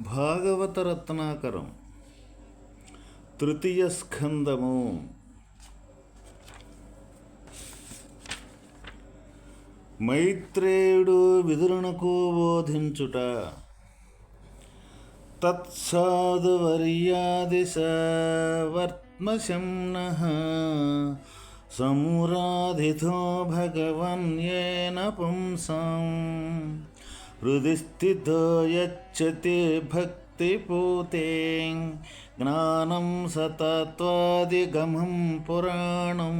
భాగవత రత్నాకరం తృతీయ స్కందము. మైత్రేయుడు విదురునకు బోధించుట తత్సాధువర్యాదిశ వర్త్మశంన సమురాధితో భగవన్యేన పుంసాం. హృది స్థితో యచ్చతి భక్తిపూతే జ్ఞానం సతత్వాదిగమం పురాణం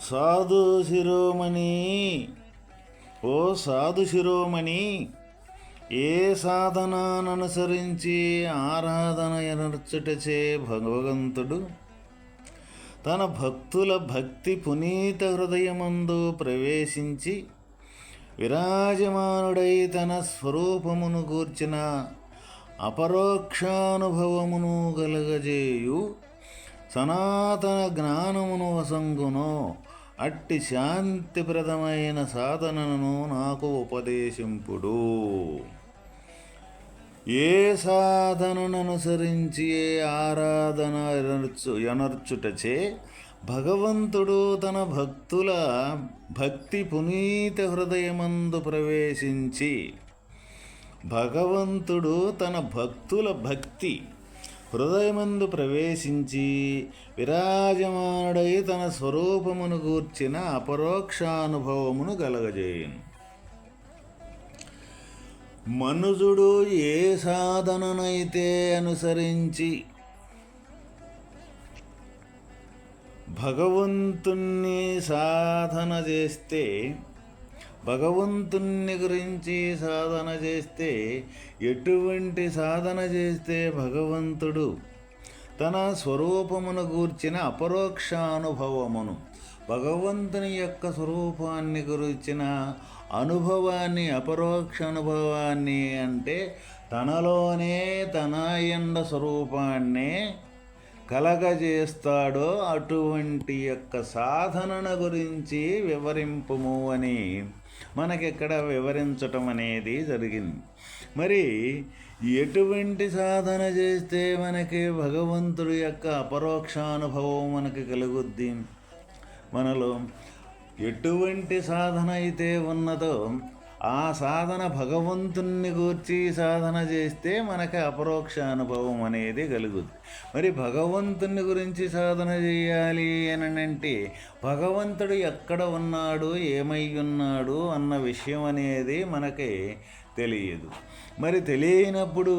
సాధు శిరోమణి ఓ సాధు శిరోమణి ఏ సాధనాననుసరించి ఆరాధన ఎనర్చుటచే భగవంతుడు తన భక్తుల భక్తి పునీత హృదయమందు ప్రవేశించి విరాజమానుడై తన స్వరూపమును గూర్చిన అపరోక్షానుభవమును కలగజేయు సనాతన జ్ఞానమును వసంగును. అట్టి శాంతిప్రదమైన సాధనను నాకు ఉపదేశింపుడు. ఏ సాధనను అనుసరించి ఏ ఆరాధన ఎనర్చు ఎనర్చుటచే భగవంతుడు తన భక్తుల భక్తి పునీత హృదయమందు ప్రవేశించి భగవంతుడు తన భక్తుల భక్తి హృదయమందు ప్రవేశించి విరాజమానుడై తన స్వరూపమును గూర్చిన అపరోక్షానుభవమును కలగజేయను మనుజుడు ఏ సాధననైతే అనుసరించి భగవంతుణ్ణి సాధన చేస్తే భగవంతుణ్ణి గురించి సాధన చేస్తే ఎటువంటి సాధన చేస్తే భగవంతుడు తన స్వరూపమును గూర్చిన అపరోక్షానుభవమును భగవంతుని యొక్క స్వరూపాన్ని గురించిన అనుభవాన్ని అపరోక్ష అనుభవాన్ని అంటే తనలోనే తన ఎండ స్వరూపాన్నే కలగజేస్తాడో అటువంటి యొక్క సాధనన గురించి వివరింపుము అని మనకిక్కడ వివరించటం అనేది జరిగింది. మరి ఎటువంటి సాధన చేస్తే మనకి భగవంతుడి యొక్క అపరోక్షానుభవం మనకి కలుగుద్ది? మనలో ఎటువంటి సాధన అయితే ఉన్నదో ఆ సాధన భగవంతుణ్ణి గూర్చి సాధన చేస్తే మనకి అపరోక్ష అనుభవం అనేది కలుగుతుంది మరి భగవంతుని గురించి సాధన చేయాలి అని అంటే భగవంతుడు ఎక్కడ ఉన్నాడు ఏమై ఉన్నాడు అన్న విషయం అనేది మనకి తెలియదు. మరి తెలియనప్పుడు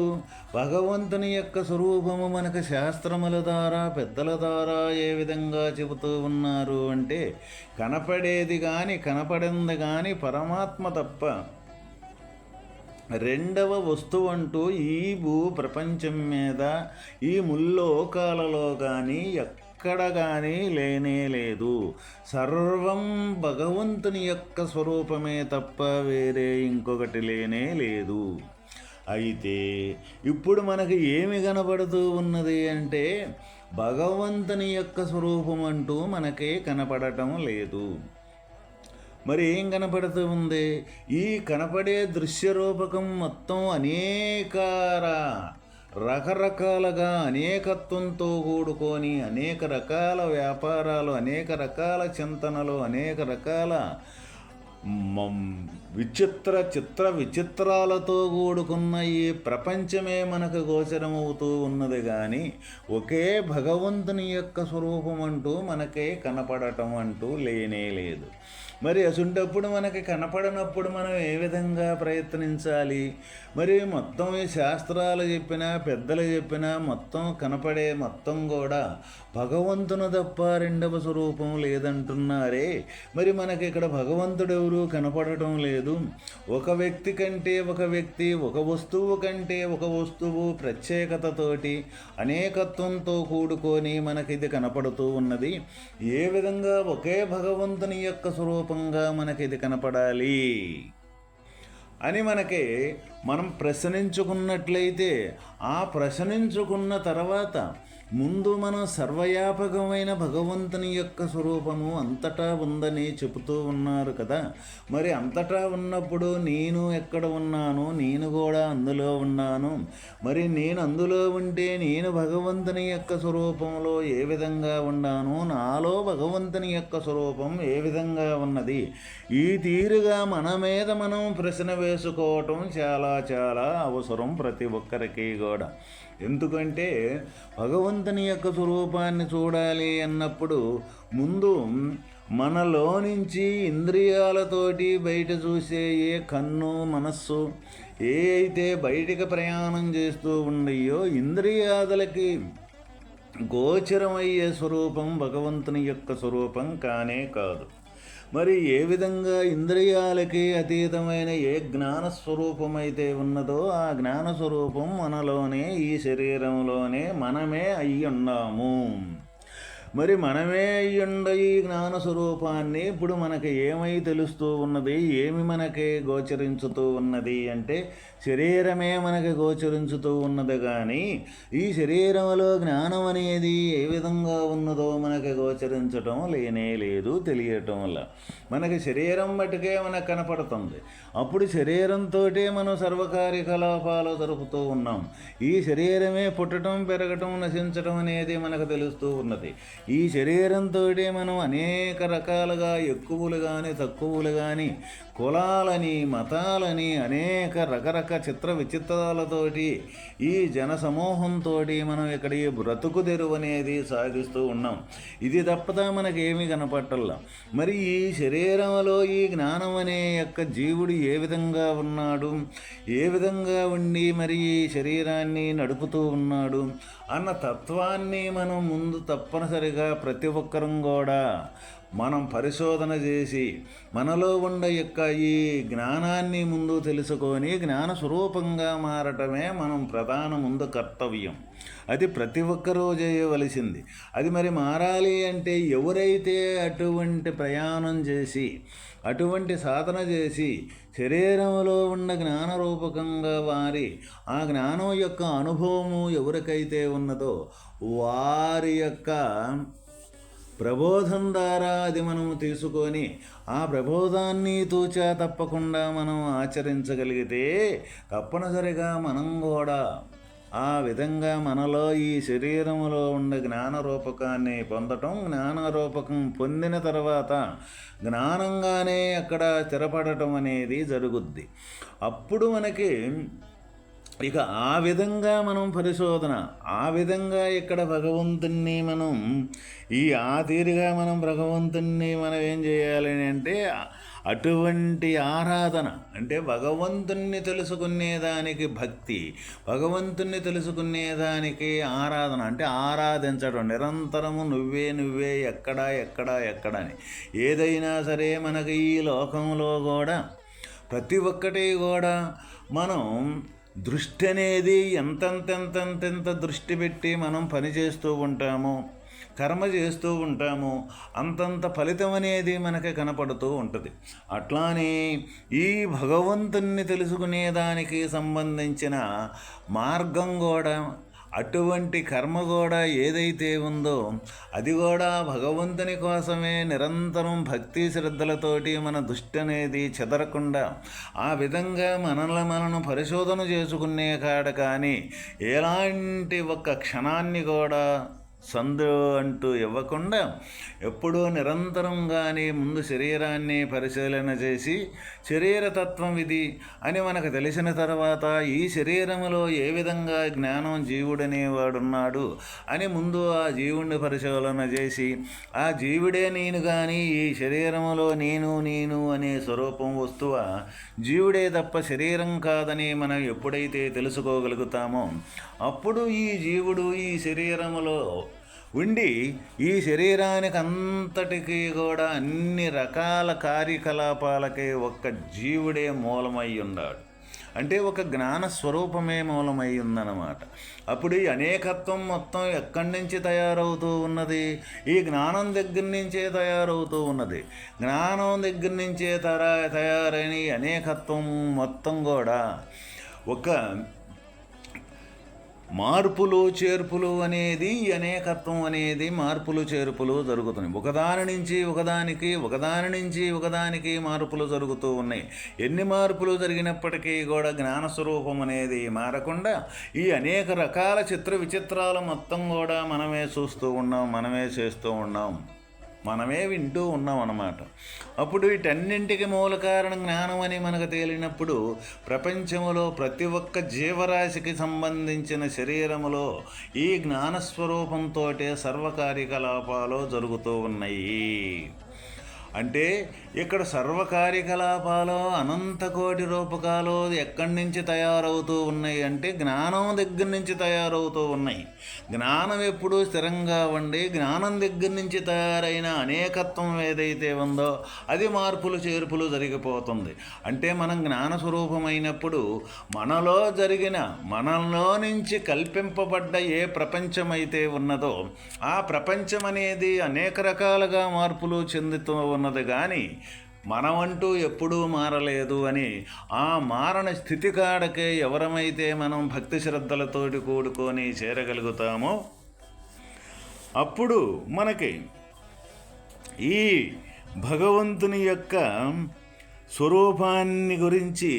భగవంతుని యొక్క స్వరూపము మనకు శాస్త్రముల ద్వారా పెద్దల ద్వారా ఏ విధంగా చెబుతూ ఉన్నారు అంటే కనపడేది కానీ కనపడింది కానీ పరమాత్మ తప్ప రెండవ వస్తువు అంటూ ఈ భూ ప్రపంచం మీద ఈ ముల్లోకాలలో కానీ ఎక్కడ కానీ లేనే లేదు. సర్వం భగవంతుని యొక్క స్వరూపమే తప్ప వేరే ఇంకొకటి లేనే లేదు. అయితే ఇప్పుడు మనకు ఏమి కనపడుతూ ఉన్నది అంటే భగవంతుని యొక్క స్వరూపం అంటూ మనకే కనపడటం లేదు. మరి ఏం కనపడుతూ ఉంది? ఈ కనపడే దృశ్య రూపకం మొత్తం అనేక రకరకాలుగా అనేకత్వంతో కూడుకొని అనేక రకాల వ్యాపారాలు అనేక రకాల చింతనలు అనేక రకాల విచిత్ర చిత్ర విచిత్రాలతో కూడుకున్న ఈ ప్రపంచమే మనకు గోచరమవుతూ ఉన్నది కానీ ఒకే భగవంతుని యొక్క స్వరూపం అంటూ మనకే కనపడటం అంటూ లేనే లేదు. మరి అసుంటప్పుడు మనకి కనపడనప్పుడు మనం ఏ విధంగా ప్రయత్నించాలి? మరి మొత్తం ఈ శాస్త్రాలు చెప్పినా పెద్దలు చెప్పినా మొత్తం కనపడే మొత్తం కూడా భగవంతుని తప్ప రెండవ స్వరూపం లేదంటున్నారే. మరి మనకి ఇక్కడ భగవంతుడు ఎవరు? కనపడటం లేదు. ఒక వ్యక్తి కంటే ఒక వ్యక్తి ఒక వస్తువు కంటే ఒక వస్తువు ప్రత్యేకతతోటి అనేకత్వంతో కూడుకొని మనకి ఇది కనపడుతూ ఉన్నది. ఏ విధంగా ఒకే భగవంతుని యొక్క స్వరూపంగా మనకి ఇది కనపడాలి? అని మనకి మనం ప్రశ్నించుకున్నట్లయితే ఆ ప్రశ్నించుకున్న తర్వాత ముందు మన సర్వవ్యాపకమైన భగవంతుని యొక్క స్వరూపము అంతటా ఉందని చెబుతూ ఉన్నారు కదా. మరి అంతటా ఉన్నప్పుడు నేను ఎక్కడ ఉన్నాను? నేను కూడా అందులో ఉన్నాను. మరి నేను అందులో ఉంటే నేను భగవంతుని యొక్క స్వరూపంలో ఏ విధంగా ఉన్నాను? నాలో భగవంతుని యొక్క స్వరూపం ఏ విధంగా ఉన్నది? ఈ తీరుగా మన మీద మనం ప్రశ్న వేసుకోవటం చాలా చాలా అవసరం ప్రతి ఒక్కరికి కూడా. ఎందుకంటే భగవంతుని యొక్క స్వరూపాన్ని చూడాలి అన్నప్పుడు ముందు మనలో నుంచి ఇంద్రియాలతోటి బయట చూసే ఏ కన్ను మనస్సు ఏ అయితే బయటికి ప్రయాణం చేస్తూ ఉన్నాయో ఇంద్రియాదులకి గోచరమయ్యే స్వరూపం భగవంతుని యొక్క స్వరూపం కానే కాదు. మరి ఏ విధంగా ఇంద్రియాలకి అతీతమైన ఏ జ్ఞాన స్వరూపమైతే ఉన్నదో ఆ జ్ఞాన స్వరూపం మనలోనే ఈ శరీరంలోనే మనమే అయ్యి ఉన్నాము మరి మనమే అయ్యుండ ఈ జ్ఞాన స్వరూపాన్ని ఇప్పుడు మనకి ఏమై తెలుస్తూ ఉన్నది? ఏమి మనకి గోచరించుతూ ఉన్నది అంటే శరీరమే మనకి గోచరించుతూ ఉన్నది కానీ ఈ శరీరంలో జ్ఞానం అనేది ఏ విధంగా ఉన్నదో మనకి గోచరించటం లేనే లేదు తెలియటం వల్ల మనకి శరీరం మటుకే మనకు కనపడుతుంది. అప్పుడు శరీరంతో మనం సర్వకార్యకలాపాలు జరుపుతూ ఉన్నాం. ఈ శరీరమే పుట్టడం పెరగటం నశించటం అనేది మనకు తెలుస్తూ ఉన్నది. ఈ శరీరంతో మనం అనేక రకాలుగా ఎక్కువలు కానీ తక్కువలు కానీ కులాలని మతాలని అనేక రకరక చిత్ర విచిత్రాలతోటి ఈ జన సమూహంతో మనం ఇక్కడ ఈ బ్రతుకు తెరువు అనేది సాగిస్తూ ఉన్నాం. ఇది తప్పదా మనకేమీ కనపట్టల్లా. మరి ఈ శరీరంలో ఈ జ్ఞానం అనే యొక్క జీవుడు ఏ విధంగా ఉన్నాడు? ఏ విధంగా ఉండి మరి ఈ శరీరాన్ని నడుపుతూ ఉన్నాడు? అన్న తత్వాన్ని మనం ముందు తప్పనిసరిగా ప్రతి ఒక్కరం కూడా మనం పరిశోధన చేసి మనలో ఉన్న యొక్క ఈ జ్ఞానాన్ని ముందు తెలుసుకొని జ్ఞాన స్వరూపంగా మారటమే మనం ప్రధాన ముందు కర్తవ్యం. అది ప్రతి ఒక్కరూ చేయవలసింది. అది మరి మారాలి అంటే ఎవరైతే అటువంటి ప్రయాణం చేసి అటువంటి సాధన చేసి శరీరంలో ఉన్న జ్ఞానరూపకంగా వారి ఆ జ్ఞానం యొక్క అనుభవము ఎవరికైతే ఉన్నదో వారి యొక్క ప్రబోధం ద్వారా అది మనం తీసుకొని ఆ ప్రబోధాన్ని తూచా తప్పకుండా మనం ఆచరించగలిగితే తప్పనిసరిగా మనం కూడా ఆ విధంగా మనలో ఈ శరీరంలో ఉండే జ్ఞానరూపకాన్ని పొందటం జ్ఞానరూపకం పొందిన తర్వాత జ్ఞానంగానే అక్కడ స్థిరపడటం అనేది జరుగుద్ది. అప్పుడు మనకి ఇక ఆ విధంగా మనం పరిశోధన ఆ విధంగా ఇక్కడ భగవంతుణ్ణి మనం ఈ ఆ తీరుగా మనం భగవంతుణ్ణి మనం ఏం చేయాలి అంటే అటువంటి ఆరాధన అంటే భగవంతుణ్ణి తెలుసుకునేదానికి భక్తి భగవంతుణ్ణి తెలుసుకునేదానికి ఆరాధన అంటే ఆరాధించడం నిరంతరము నువ్వే నువ్వే ఎక్కడా ఎక్కడా ఎక్కడని ఏదైనా సరే మనకి ఈ లోకంలో కూడా ప్రతి ఒక్కటి కూడా మనం దృష్టి అనేది ఎంతెంతెంతెంతెంత దృష్టి పెట్టి మనం పని చేస్తూ ఉంటామో కర్మ చేస్తూ ఉంటాము అంతంత ఫలితం అనేది మనకి కనపడుతూ ఉంటుంది. అట్లానే ఈ భగవంతుణ్ణి తెలుసుకునేదానికి సంబంధించిన మార్గం కూడా అటువంటి కర్మ కూడా ఏదైతే ఉందో అది కూడా భగవంతుని కోసమే నిరంతరం భక్తి శ్రద్ధలతోటి మన దృష్టి అనేది చెదరకుండా ఆ విధంగా మనల్ని మనను పరిశోధన చేసుకునే కాడ కానీ ఎలాంటి ఒక్క క్షణాన్ని కూడా సందు అంటూ ఇవ్వకుండా ఎప్పుడూ నిరంతరంగానే ముందు శరీరాన్ని పరిశీలన చేసి శరీరతత్వం ఇది అని మనకు తెలిసిన తర్వాత ఈ శరీరములో ఏ విధంగా జ్ఞానం జీవుడనేవాడున్నాడు అని ముందు ఆ జీవుడిని పరిశీలన చేసి ఆ జీవుడే నేను కానీ ఈ శరీరములో నేను నేను అనే స్వరూపం వస్తువ జీవుడే తప్ప శరీరం కాదని మనం ఎప్పుడైతే తెలుసుకోగలుగుతామో అప్పుడు ఈ జీవుడు ఈ శరీరములో ఉండి ఈ శరీరానికి అంతటికీ కూడా అన్ని రకాల కార్యకలాపాలకి ఒక్క జీవుడే మూలమై ఉన్నాడు. అంటే ఒక జ్ఞాన స్వరూపమే మూలమై ఉందన్నమాట. అప్పుడు ఈ అనేకత్వం మొత్తం ఎక్కడి నుంచి తయారవుతూ ఉన్నది? ఈ జ్ఞానం దగ్గర నుంచే తయారవుతూ ఉన్నది. జ్ఞానం దగ్గర నుంచే తరా తయారైన ఈ అనేకత్వం మొత్తం కూడా ఒక మార్పులు చేర్పులు అనేది ఈ అనేకత్వం అనేది మార్పులు చేర్పులు జరుగుతున్నాయి. ఒకదాని నుంచి ఒకదానికి ఒకదాని నుంచి ఒకదానికి మార్పులు జరుగుతూ ఉన్నాయి. ఎన్ని మార్పులు జరిగినప్పటికీ కూడా జ్ఞానస్వరూపం అనేది మారకుండా ఈ అనేక రకాల చిత్ర విచిత్రాలు మొత్తం కూడా మనమే చూస్తూ ఉన్నాం మనమే చేస్తూ ఉన్నాం. మనమే వింటూ ఉన్నాం అన్నమాట అప్పుడు వీటన్నింటికి మూల కారణం జ్ఞానం అని మనకు తేలినప్పుడు ప్రపంచములో ప్రతి ఒక్క జీవరాశికి సంబంధించిన శరీరములో ఈ జ్ఞానస్వరూపంతో సర్వకార్యకలాపాలు జరుగుతూ ఉన్నాయి. అంటే ఇక్కడ సర్వ కార్యకలాపాలు అనంత కోటి రూపకాలు ఎక్కడి నుంచి తయారవుతూ ఉన్నాయి అంటే జ్ఞానం దగ్గర నుంచి తయారవుతూ ఉన్నాయి. జ్ఞానం ఎప్పుడూ స్థిరంగా ఉండి జ్ఞానం దగ్గర నుంచి తయారైన అనేకత్వం ఏదైతే ఉందో అది మార్పులు చేర్పులు జరిగిపోతుంది. అంటే మనం జ్ఞానస్వరూపమైనప్పుడు మనలో జరిగిన మనలో నుంచి కల్పింపబడ్డ ఏ ప్రపంచమైతే ఉన్నదో ఆ ప్రపంచం అనేది అనేక రకాలుగా మార్పులు చెందుతూ ఉన్నది కానీ మనమంటూ ఎప్పుడూ మారలేదు అని ఆ మారణ స్థితి కాడకే ఎవరమైతే మనం భక్తి శ్రద్ధలతోటి కూడుకొని చేరగలుగుతామో అప్పుడు మనకి ఈ భగవంతుని యొక్క స్వరూపాన్ని గురించి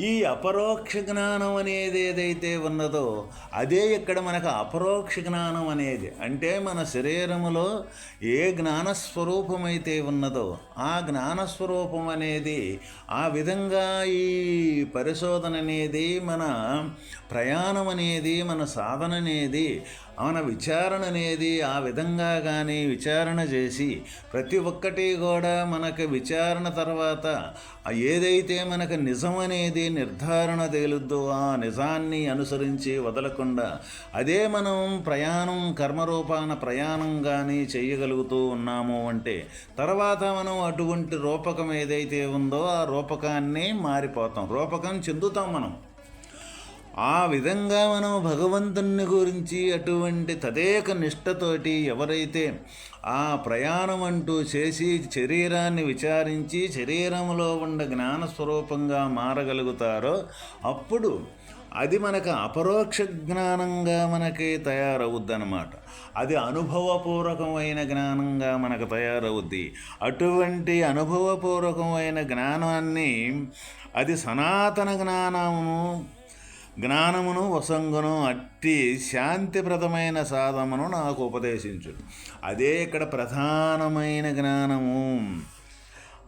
ఈ అపరోక్ష జ్ఞానం అనేది ఏదైతే ఉన్నదో అదే ఇక్కడ మనకు అపరోక్ష జ్ఞానం అనేది. అంటే మన శరీరములో ఏ జ్ఞానస్వరూపమైతే ఉన్నదో ఆ జ్ఞానస్వరూపం అనేది ఆ విధంగా ఈ పరిశోధన అనేది మన ప్రయాణం అనేది మన సాధన అనేది మన విచారణ అనేది ఆ విధంగా కానీ విచారణ చేసి ప్రతి ఒక్కటి కూడా మనకు విచారణ తర్వాత ఏదైతే మనకు నిజం అనేది నిర్ధారణ తేలుద్దో ఆ నిజాన్ని అనుసరించి వదలకుండా అదే మనం ప్రయాణం కర్మరూపాన ప్రయాణం కానీ చేయగలుగుతూ ఉన్నాము అంటే తర్వాత మనం అటువంటి రూపకం ఏదైతే ఉందో ఆ రూపకాన్ని మారిపోతాం. రూపకం చెందుతాం మనం. ఆ విధంగా మనం భగవంతుని గురించి అటువంటి తదేక నిష్టతోటి ఎవరైతే ఆ ప్రయాణం అంటూ చేసి శరీరాన్ని విచారించి శరీరంలో ఉన్న జ్ఞానస్వరూపంగా మారగలుగుతారో అప్పుడు అది మనకు అపరోక్ష జ్ఞానంగా మనకి తయారవుద్ది అనమాట అది అనుభవపూర్వకమైన జ్ఞానంగా మనకు తయారవుద్ది. అటువంటి అనుభవపూర్వకమైన జ్ఞానాన్ని అది సనాతన జ్ఞానమును జ్ఞానమును వసంగును అట్టి శాంతిప్రదమైన సాధమును నాకు ఉపదేశించు అదే ఇక్కడ ప్రధానమైన జ్ఞానము.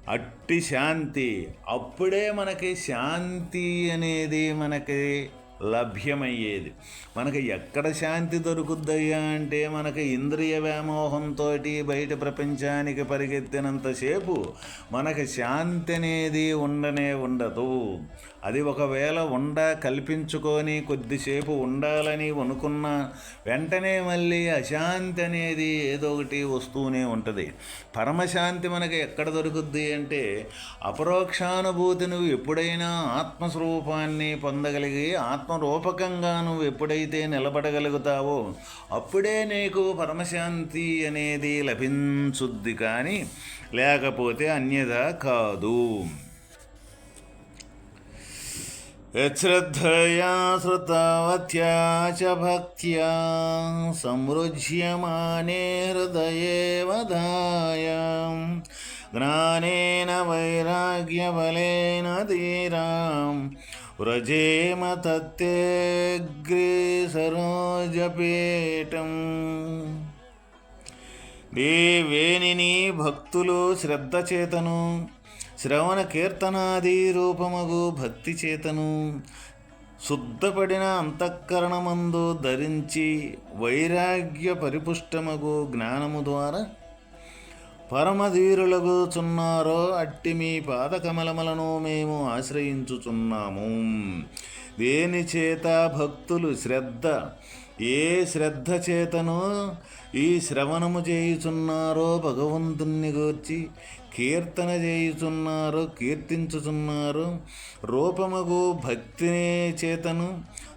అట్టి శాంతి. అప్పుడే మనకి శాంతి అనేది మనకి లభ్యమయ్యేది. మనకి ఎక్కడ శాంతి దొరుకుద్దయ్యా అంటే మనకి ఇంద్రియ వ్యామోహంతో బయట ప్రపంచానికి పరిగెత్తినంతసేపు మనకి శాంతి అనేది ఉండనే ఉండదు. అది ఒకవేళ ఉండ కల్పించుకొని కొద్దిసేపు ఉండాలని అనుకున్న వెంటనే మళ్ళీ అశాంతి అనేది ఏదో ఒకటి వస్తూనే ఉంటుంది. పరమశాంతి మనకి ఎక్కడ దొరుకుద్ది అంటే అపరోక్షానుభూతి నువ్వు ఎప్పుడైనా ఆత్మస్వరూపాన్ని పొందగలిగి ఆత్మరూపకంగా నువ్వు ఎప్పుడైతే నిలబడగలుగుతావో అప్పుడే నీకు పరమశాంతి అనేది లభించుద్ది కానీ లేకపోతే అన్యదా కాదు. यच्छ्रद्धया श्रुतवत्या च भक्त्या समृज्यमाने हृदये वधाय ज्ञानेन वैराग्यबलेन धीरां व्रजेम तत्तेऽग्रे सरोजपेटम् దేవేని భక్తులు శ్రద్ధ చేతను. శ్రవణ కీర్తనాది రూపమగు భక్తి చేతను. శుద్ధపడిన అంతఃకరణమందు ధరించి వైరాగ్య పరిపుష్టమగు జ్ఞానము ద్వారా పరమధీరులగుచున్నారో అట్టి మీ పాదకమలములను మేము ఆశ్రయించుచున్నాము. దేని చేత భక్తులు శ్రద్ధ ఏ శ్రద్ధ చేతను ఈ శ్రవణము చేయుచున్నారో భగవంతుణ్ణి గూర్చి కీర్తన చేయుచున్నారు కీర్తించుచున్నారు రూపముకు భక్తినే చేతను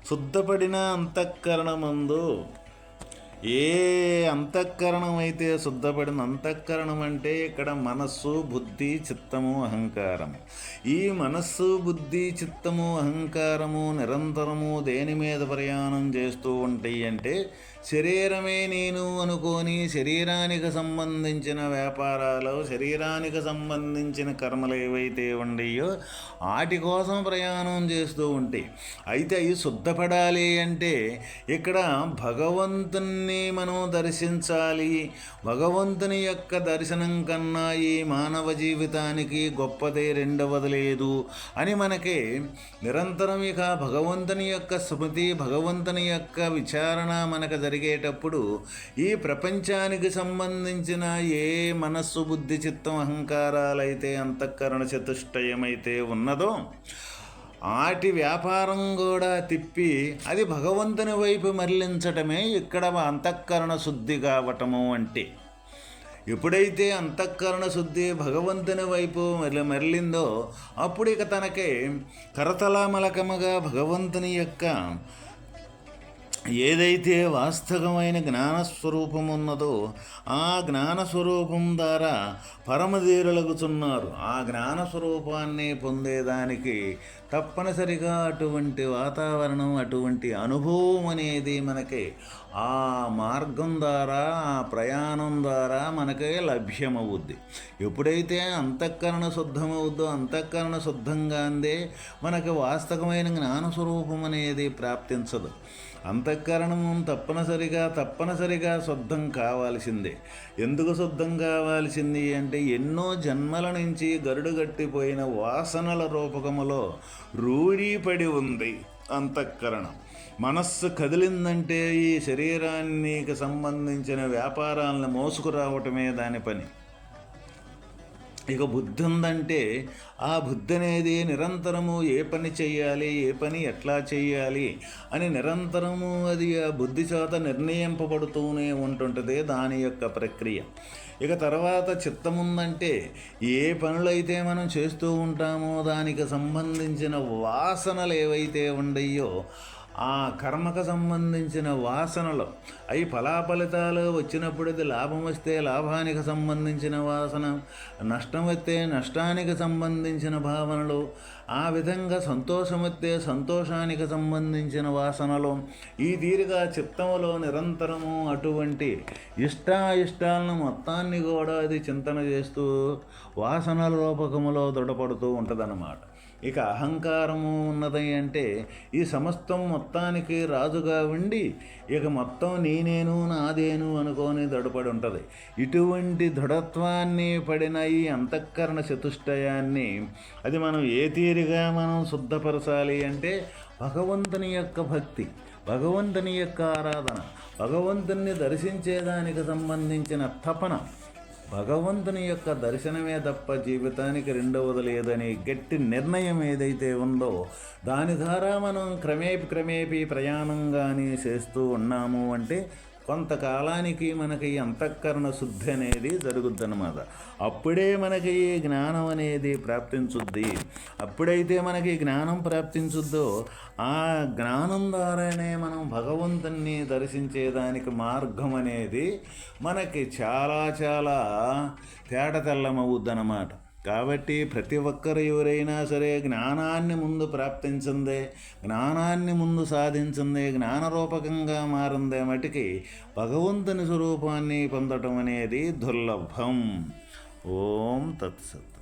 శుద్ధపడిన అంతఃకరణమందు. ఏ అంతఃకరణం అయితే శుద్ధపడిన అంతఃకరణం అంటే ఇక్కడ మనస్సు బుద్ధి చిత్తము అహంకారము ఈ మనస్సు బుద్ధి చిత్తము అహంకారము నిరంతరము దేని మీద ప్రయాణం చేస్తూ ఉంటాయి అంటే శరీరమే నేను అనుకొని శరీరానికి సంబంధించిన వ్యాపారాలు శరీరానికి సంబంధించిన కర్మలు ఏవైతే ఉండయో వాటి కోసం ప్రయాణం చేస్తూ ఉంటాయి అయితే అవి శుద్ధపడాలి అంటే ఇక్కడ భగవంతుణ్ణి మనం దర్శించాలి. భగవంతుని యొక్క దర్శనం కన్నా ఈ మానవ జీవితానికి గొప్పదే రెండవది లేదు అని మనకి నిరంతరం ఇక భగవంతుని యొక్క స్మృతి భగవంతుని యొక్క విచారణ మనకు జరిగేటప్పుడు ఈ ప్రపంచానికి సంబంధించిన ఏ మనస్సు బుద్ధి చిత్తం అహంకారాలైతే అంతఃకరణ చతుష్టయమైతే ఉన్నదో ఆటి వ్యాపారం కూడా తిప్పి అది భగవంతుని వైపు మరలించటమే ఇక్కడ అంతఃకరణ శుద్ధి కావటము అంటే. ఎప్పుడైతే అంతఃకరణ శుద్ధి భగవంతుని వైపు మరలి మరలిందో అప్పుడు ఇక తనకి కరతలామలకముగా భగవంతుని యొక్క ఏదైతే వాస్తవమైన జ్ఞానస్వరూపం ఉన్నదో ఆ జ్ఞానస్వరూపం ద్వారా పరమధీరులగుచున్నారు ఆ జ్ఞానస్వరూపాన్ని పొందేదానికి తప్పనిసరిగా అటువంటి వాతావరణం అటువంటి అనుభవం అనేది మనకి ఆ మార్గం ద్వారా ఆ ప్రయాణం ద్వారా మనకి లభ్యమవుద్ది. ఎప్పుడైతే అంతఃకరణ శుద్ధమవుద్దో అంతఃకరణ శుద్ధంగా అందే మనకి వాస్తవమైన జ్ఞానస్వరూపం అనేది ప్రాప్తించదు. అంతఃకరణము తప్పనిసరిగా తప్పనిసరిగా శుద్ధం కావాల్సిందే. ఎందుకు శుద్ధం కావాల్సింది అంటే ఎన్నో జన్మల నుంచి గరుడుగట్టిపోయిన వాసనల రూపకములో రూఢీపడి ఉంది అంతఃకరణం. మనస్సు కదిలిందంటే ఈ శరీరానికి సంబంధించిన వ్యాపారాలను మోసుకురావటమే దాని పని. ఇక బుద్ధి ఉందంటే ఆ బుద్ధి అనేది నిరంతరము ఏ పని చేయాలి ఏ పని ఎట్లా చేయాలి అని నిరంతరము అది ఆ బుద్ధి చేత నిర్ణయింపబడుతూనే ఉంటుంటుంది దాని యొక్క ప్రక్రియ. ఇక తర్వాత చిత్తం ఉందంటే ఏ పనులైతే మనం చేస్తూ ఉంటామో దానికి సంబంధించిన వాసనలు ఏవైతే ఉండయో ఆ కర్మకు సంబంధించిన వాసనలు. అవి ఫలాఫలితాలు వచ్చినప్పుడు అది లాభం వస్తే లాభానికి సంబంధించిన వాసన నష్టం వస్తే నష్టానికి సంబంధించిన భావనలు ఆ విధంగా సంతోషం వస్తే సంతోషానికి సంబంధించిన వాసనలు. ఈ తీరుగా చిత్తంలో నిరంతరము అటువంటి ఇష్టాయిష్టాలను మొత్తాన్ని కూడా అది చింతన చేస్తూ వాసనల రూపకములో దృఢపడుతూ ఉంటుందన్నమాట. ఇక అహంకారము ఉన్నది అంటే ఈ సమస్తం మొత్తానికి రాజుగా ఉండి ఇక మొత్తం నేనేను నాదేను అనుకోని దడపడి ఉంటుంది. ఇటువంటి దృఢత్వాన్ని పడిన ఈ అంతఃకరణ చతుష్టయాన్ని అది మనం ఏ తీరుగా మనం శుద్ధపరచాలి అంటే భగవంతుని యొక్క భక్తి భగవంతుని యొక్క ఆరాధన భగవంతుని దర్శించేదానికి సంబంధించిన తపన భగవంతుని యొక్క దర్శనమే తప్ప జీవితానికి రెండవది లేదని గట్టి నిర్ణయం ఏదైతే ఉందో దాని ద్వారా మనం క్రమేపి క్రమేపీ ప్రయాణం కానీ చేస్తూ ఉన్నాము అంటే కొంతకాలానికి మనకి అంతఃకరణ శుద్ధి అనేది జరుగుద్దన్నమాట. అప్పుడే మనకి ఈ జ్ఞానం అనేది ప్రాప్తించుద్ది. అప్పుడైతే మనకి జ్ఞానం ప్రాప్తించుద్దో ఆ జ్ఞానం ద్వారానే మనం భగవంతుణ్ణి దర్శించేదానికి మార్గం అనేది మనకి చాలా చాలా తేటతెల్లమవుద్దన్నమాట. కాబట్టి ప్రతి ఒక్కరు ఎవరైనా సరే జ్ఞానాన్ని ముందు ప్రాప్తించిందే జ్ఞానాన్ని ముందు సాధించిందే జ్ఞానరూపకంగా మారిందే మటుకి భగవంతుని స్వరూపాన్ని పొందటం అనేది దుర్లభం. ఓం తత్సత్.